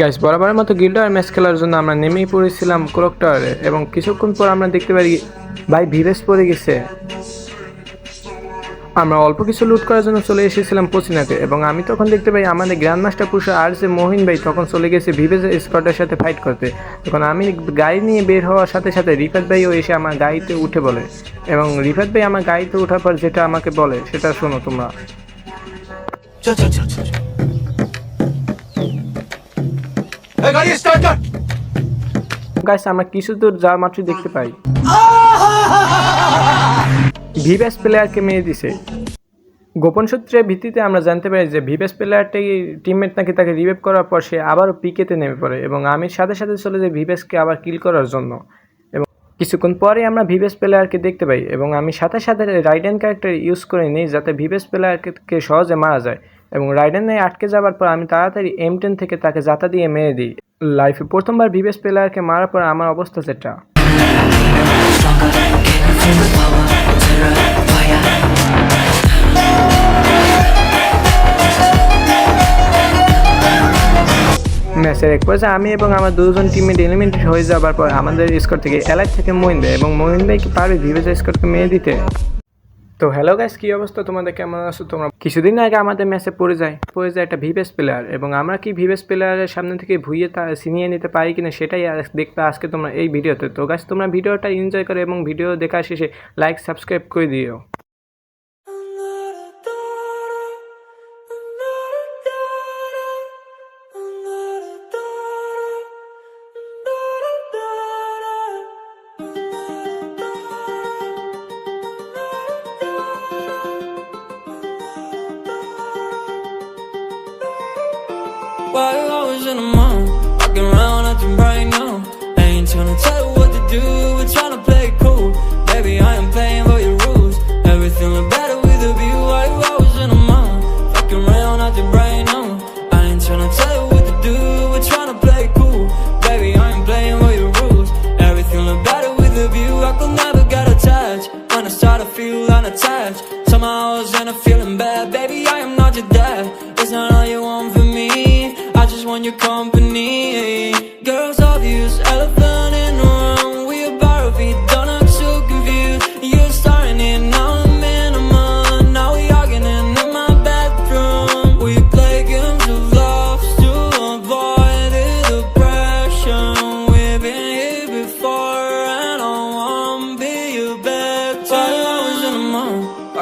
Guys বরাবরের মতো গিল্ডার match খেলার জন্য আমরা নেমেই পড়েছিলাম ক্লক টাওয়ারে এবং কিছুক্ষণ পর আমরা দেখতে পারি ভাই ভিভেস পড়ে গেছে। আমরা অল্প কিছু লুট করার জন্য চলে এসেছিলাম পচিনাতে এবং আমি তখন দেখতে পাই আমাদের গ্র্যান্ড মাস্টার পুরুষ আর যে মোহিন ভাই তখন চলে গেছে ভিভেস স্কটের সাথে ফাইট করতে। তখন আমি গাড়ি নিয়ে বের হওয়ার সাথে সাথে রিফাত ভাইও এসে আমার গাড়িতে উঠে বলে এবং রিফাত ভাই আমার গাড়িতে ওঠার পর যেটা আমাকে বলে সেটা শোনো তোমরা। গাইস আমরা কিছু দূর যা মাত্র দেখতে পাই। ভিভেস প্লেয়ারকে মেরে দিছে। গোপন সূত্রের ভিত্তিতে আমরা জানতে পারি যে ভিভেস প্লেয়ারটি টিমমেট নাকি তাকে রিভাইভ করার পর সে আবারও পিকেতে নেমে পড়ে এবং আমি সাথে সাথে চলে যাই ভিভেসকে আবার কিল করার জন্য। এবং কিছুক্ষণ পরে আমরা ভিভেস প্লেয়ারকে দেখতে পাই এবং আমি সাথে সাথে রাইডেন ক্যারেক্টার ইউজ করে নিই যাতে ভিভেস প্লেয়ারকে সহজে মারা যায়। এবং রাইডেনে আটকে যাওয়ার পর আমি তাড়াতাড়ি এম টেন থেকে তাকে জাতা দিয়ে মেরে দিই। লাইফে প্রথমবার ভিভেস প্লেয়ারকে মারার পর আমার অবস্থা যেটা। ম্যাচের এক পর্যায়ে আমি এবং আমার দুজন টিমমেট এলিমেন্টেড হয়ে যাবার পর আমাদের স্কোর থেকে এলাইট থেকে মহিন ভাই এবং মহিন কি পারবে ভিভেস স্কোরকে মেরে দিতে। তো হ্যালো গাইস কি অবস্থা? তোমাদের কেমন আছো? তোমরা কিছুদিন আগে আমাদের ম্যাচে পড়ে যায় পড়ে যায় একটা ভিভেস প্লেয়ার এবং আমরা কি ভিভেস প্লেয়ারের সামনে থেকে ভুইয়ে তা, ছিনিয়ে নিতে পারি কিনা সেটাই দেখবে আজকে তোমরা এই ভিডিওতে। তো গাছ তোমরা ভিডিওটা এনজয় করো এবং ভিডিও দেখা শেষে লাইক সাবস্ক্রাইব করে দিও। While I was in the mall, walking around acting right now. I ain't tryna tell you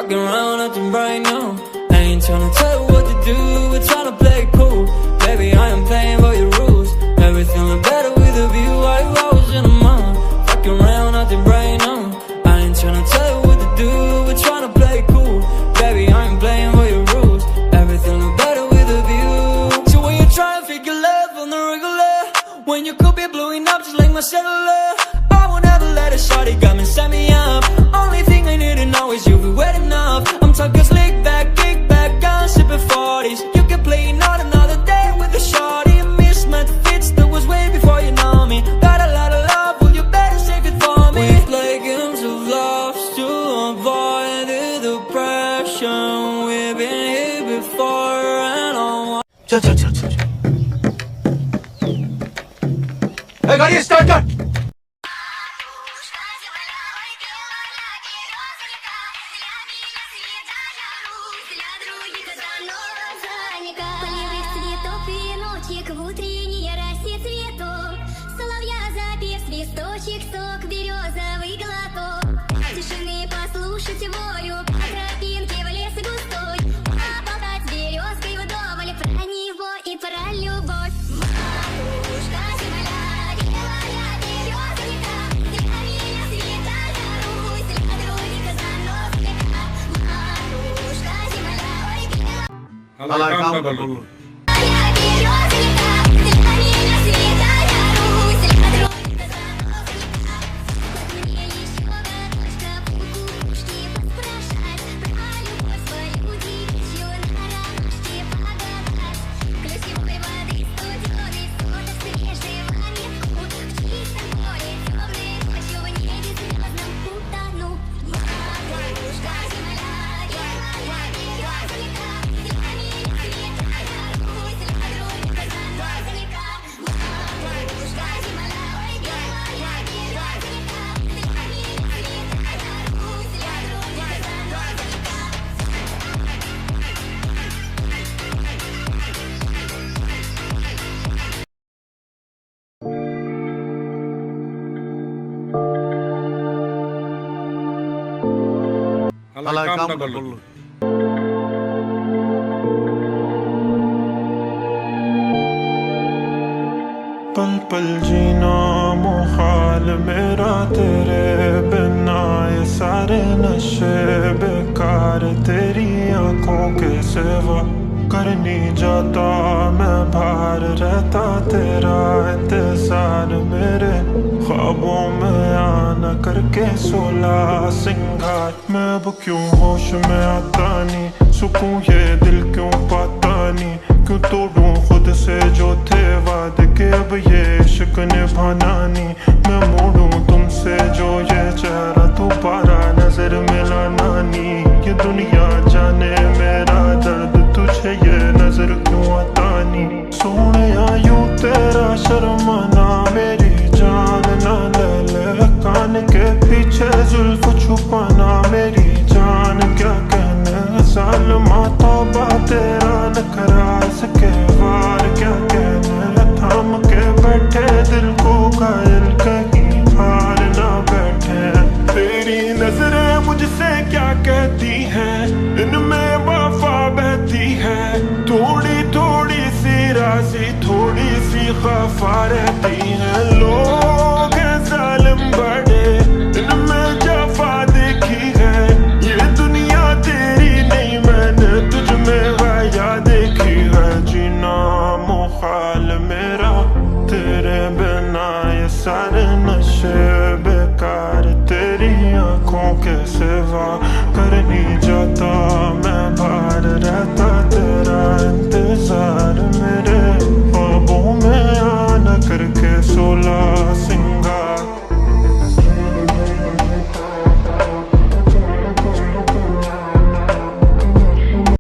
walking around acting right now. I ain't tryna tell you what to do, we're tryna play it cool. Baby, I am playing by your rules. Everything look better with a view. I was in the mall, walking around acting right now. I ain't tryna tell you what to do, we're tryna play it cool. Baby, I am playing by your rules. Everything look better with a view. So when you try fake your love on the regular, when you could be blowing up just like my cellular, I won't ever let a shorty come and set me up. চল চল চল চল গাড়ি start কর цветок Соловья запев свисточек, сок, береза Alargando, alargando আল্লাহ কাম কাম না না করলো। করলো पल पल जीना मुहाल मेरा तेरे बिना ये सारे नशे बेकार तेरी आंखों के सिवा करनी जाता मैं बाहर रहता तेरा इंतजार मेरे ख्वाबों में आना करके सोला। सिंगार, मैं अब क्यों होश में आता नहीं? सुकून ये दिल क्यों पाता नहीं? क्यों तोड़ूं खुद से जो थे वादे के? अब ये इश्क निभाना नहीं। मैं मोड़ूं तुमसे जो ये चेहरा दोबारा नज़र मिलाना नहीं। थोड़ी सी खफा रहती है लोग